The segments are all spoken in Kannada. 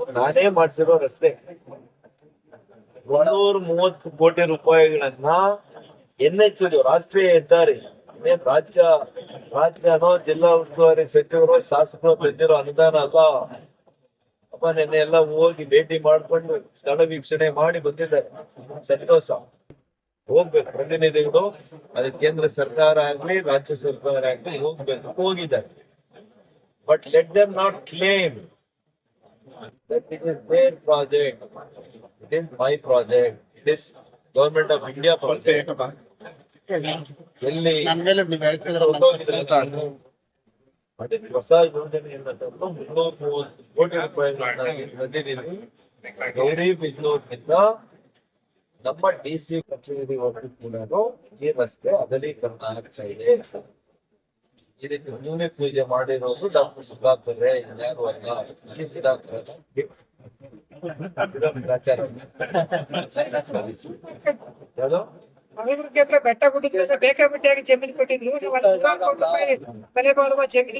ನಾನೇ ಮಾಡಿಸಿರೋ ರಸ್ತೆ. ಒಂದೂರ ಮೂವತ್ತು ಕೋಟಿ ರೂಪಾಯಿಗಳನ್ನ ಎನ್ ಎಚ್ ರಾಷ್ಟ್ರೀಯ ಹೆದ್ದಾರಿ ರಾಜ್ಯ, ರಾಜ್ಯನೋ ಜಿಲ್ಲಾ ಉಸ್ತುವಾರಿ ಸಚಿವರು, ಶಾಸಕರು ಬಂದಿರೋ ಅನುದಾನ ಅಲ್ಲ ಅಪ್ಪ, ನಿನ್ನೆ ಎಲ್ಲ ಹೋಗಿ ಭೇಟಿ ಮಾಡ್ಕೊಂಡು ಸ್ಥಳ ವೀಕ್ಷಣೆ ಮಾಡಿ ಬಂದಿದ್ದಾರೆ. ಸಂತೋಷ. ಹೋಗ್ಬೇಕು, ಪ್ರತಿನಿಧಿಗಳು, ಅದು ಕೇಂದ್ರ ಸರ್ಕಾರ ಆಗ್ಲಿ, ರಾಜ್ಯ ಸರ್ಕಾರ ಆಗ್ಲಿ ಹೋಗ್ಬೇಕು. ಹೋಗಿದ್ದಾರೆ. But let them not claim that it is their project. It is my project. It is government of India project. ಎಲ್ಲಿ ನನ್ ಮೇಲೆ ನೀವು ಹೇಳ್ತಿದ್ರ ಹೊರ್ಟೋಗಿದ್ರೆ ಅದಕ್ಕೆ ಹೊಸ ಯೋಜನೆಯನ್ನ ತಂದು ಮುನ್ನೂರ ಮೂವತ್ತು ಕೋಟಿ ರೂಪಾಯಿಗಳನ್ನ ತಂದಿದ್ದೀವಿ ಗೌರಿ ಬಿದ್ದೂರಿನಿಂದ ನಮ್ಮ ಡಿ ಸಿ ಕಚೇರಿವರೆಗೂ ಕೂಡ ಈ ರಸ್ತೆ ಅಗಲೀಕರಣ ಆಗ್ತಾ ಇದೆ ಇದಕ್ಕೆ ಭೂಮಿ ಪೂಜೆ ಮಾಡಿರೋದು ಡಾಕ್ಟರ್ ಸುಧಾಕರ್ ಯಾರು ಅಲ್ಲ? ಈ ಸುಧಾಕರ್. ಯಾವ್ದು? ನೀವು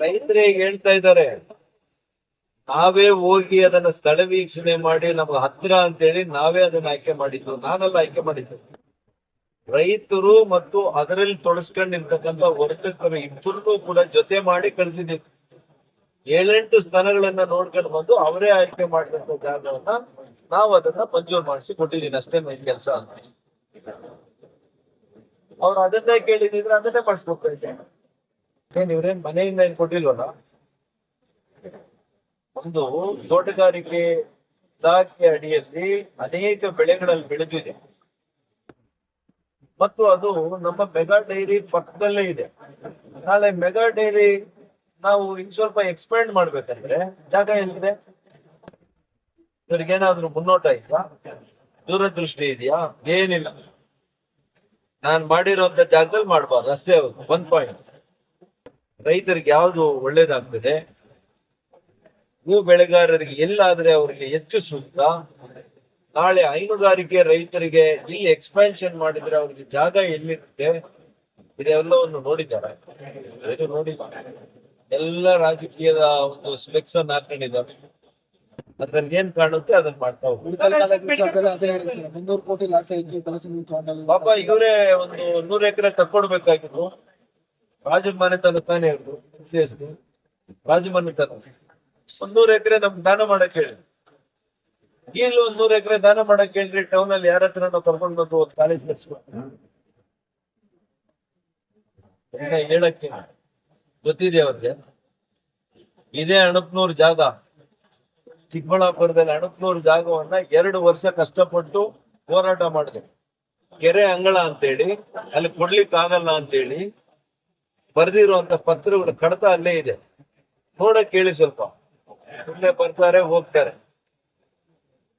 ರೈತರಿಗೆ ಹೇಳ್ತಾ ಇದ್ದಾರೆ ನಾವೇ ಹೋಗಿ ಅದನ್ನ ಸ್ಥಳ ವೀಕ್ಷಣೆ ಮಾಡಿ ನಮ್ಗೆ ಹತ್ತಿರ ಅಂತೇಳಿ ನಾವೇ ಅದನ್ನ ಆಯ್ಕೆ ಮಾಡಿದ್ದು. ನಾನೆಲ್ಲ ಆಯ್ಕೆ ಮಾಡಿದ್ದು. ರೈತರು ಮತ್ತು ಅದರಲ್ಲಿ ತೊಡಸ್ಕೊಂಡಿರ್ತಕ್ಕಂಥ ವರ್ತಕರು ಇಬ್ಬರು ಕೂಡ ಜೊತೆ ಮಾಡಿ ಕಳಿಸಿದ್ದೀವಿ ಏಳೆಂಟು ಸ್ಥಾನಗಳನ್ನ ನೋಡ್ಕೊಂಡು ಬಂದು ಅವರೇ ಆಯ್ಕೆ ಮಾಡಿದಂತ ಜಾಗವನ್ನ ನಾವು ಅದನ್ನ ಮಂಜೂರು ಮಾಡಿಸಿ ಕೊಟ್ಟಿದ್ದೀನಿ ಅಷ್ಟೇ ನನ್ನ ಕೆಲಸ ಅಂತ. ಅವ್ರು ಅದನ್ನೇ ಕೇಳಿದಿದ್ರೆ ಅದನ್ನೇ ಮಾಡಿಸ್ಕೊಡ್ತಾ ಇದ್ದೆ ಏನ್ ಇವ್ರೇನ್ ಮನೆಯಿಂದ ಏನ್ ಕೊಟ್ಟಿಲ್ವಲ್ಲ? ಒಂದು ತೋಟಗಾರಿಕೆ ಇಲಾಖೆ ಅಡಿಯಲ್ಲಿ ಅನೇಕ ಬೆಳೆಗಳಲ್ಲಿ ಬೆಳೆದಿದೆ. ಮತ್ತು ಅದು ನಮ್ಮ ಮೆಗಾ ಡೈರಿ ಪಕ್ಕದಲ್ಲೇ ಇದೆ. ನಾಳೆ ಮೆಗಾ ಡೈರಿ ನಾವು ಇನ್ ಸ್ವಲ್ಪ ಎಕ್ಸ್ಪ್ಯಾಂಡ್ ಮಾಡ್ಬೇಕಂದ್ರೆ ಜಾಗ ಎಲ್ಲಿದೆ? ಇವ್ರಿಗೇನಾದ್ರೂ ಮುನ್ನೋಟ ಇದೆಯಾ ದೂರದೃಷ್ಟಿ ಇದೆಯಾ? ಏನಿಲ್ಲ. ನಾನ್ ಮಾಡಿರೋಂತ ಜಾಗದಲ್ಲಿ ಮಾಡಬಾರ್ದು. ಅಷ್ಟೇ ಒಂದ್ ಪಾಯಿಂಟ್ ರೈತರಿಗೆ ಯಾವ್ದು ಒಳ್ಳೇದಾಗ್ತದೆ? ಹೂ ಬೆಳೆಗಾರರಿಗೆ ಎಲ್ಲಾದ್ರೆ ಅವರಿಗೆ ಹೆಚ್ಚು ಸೂಕ್ತ? ನಾಳೆ ಹೈನುಗಾರಿಕೆ ರೈತರಿಗೆ ಇಲ್ಲಿ ಎಕ್ಸ್ಪಾನ್ಷನ್ ಮಾಡಿದ್ರೆ ಅವ್ರಿಗೆ ಜಾಗ ಎಲ್ಲಿರುತ್ತೆ? ಇದೆಲ್ಲವನ್ನು ನೋಡಿದ್ದಾರೆ. ಎಲ್ಲ ರಾಜಕೀಯದ ಒಂದು ಸ್ಪೆಕ್ಸ್ ಅನ್ನ ಹಾಕೊಂಡಿದ್ದಾರೆ. ಅದ್ರಲ್ಲಿ ಏನ್ ಕಾಣುತ್ತೆ ಅದನ್ನ ಮಾಡ್ತಾ ಹೋಗ್ತಾರೆ ಪಾಪ ಇವರೇ ಒಂದು ನೂರ್ ಎಕರೆ ತಕ್ಕೊಡ್ಬೇಕಾಗಿದ್ರು ರಾಜಮಾನೆ ತನ ತಾನೇ ಇರೋದು ಸಿ ಎಸ್ ರಾಜಮನೆ ತನ ಒಂದ್ ನೂರ್ ಎಕರೆ ನಮ್ಗೆ ದಾನ ಮಾಡಕ್ ಹೇಳಿ. ಈಗಲೂ ಒಂದ್ ನೂರ ಎಕರೆ ದಾನ ಮಾಡಕ್ ಟೌನ್ ಅಲ್ಲಿ ಯಾರ ಹತ್ರ ಕರ್ಕೊಂಡ್ ಬಂದು ಒಂದು ಕಾಲೇಜ್ ಇನ್ನ ಹೇಳಕ್ಕೆ ಗೊತ್ತಿದೆ ಅವ್ರಿಗೆ? ಇದೇ ಅಣಪ್ನೂರ್ ಜಾಗ. ಚಿಕ್ಕಬಳ್ಳಾಪುರದಲ್ಲಿ ಅಣಪ್ನೂರ್ ಜಾಗವನ್ನ ಎರಡು ವರ್ಷ ಕಷ್ಟಪಟ್ಟು ಹೋರಾಟ ಮಾಡಿದೆ. ಕೆರೆ ಅಂಗಳ ಅಂತೇಳಿ, ಅಲ್ಲಿ ಕೊಡ್ಲಿಕ್ಕೆ ಆಗಲ್ಲ ಅಂತೇಳಿ ಬರ್ದಿರುವಂತ ಪತ್ರಗಳು ಕಡತ ಅಲ್ಲೇ ಇದೆ. ನೋಡಕ್ ಕೇಳಿ ಸ್ವಲ್ಪ. ಸುಮ್ಮನೆ ಬರ್ತಾರೆ, ಹೋಗ್ತಾರೆ.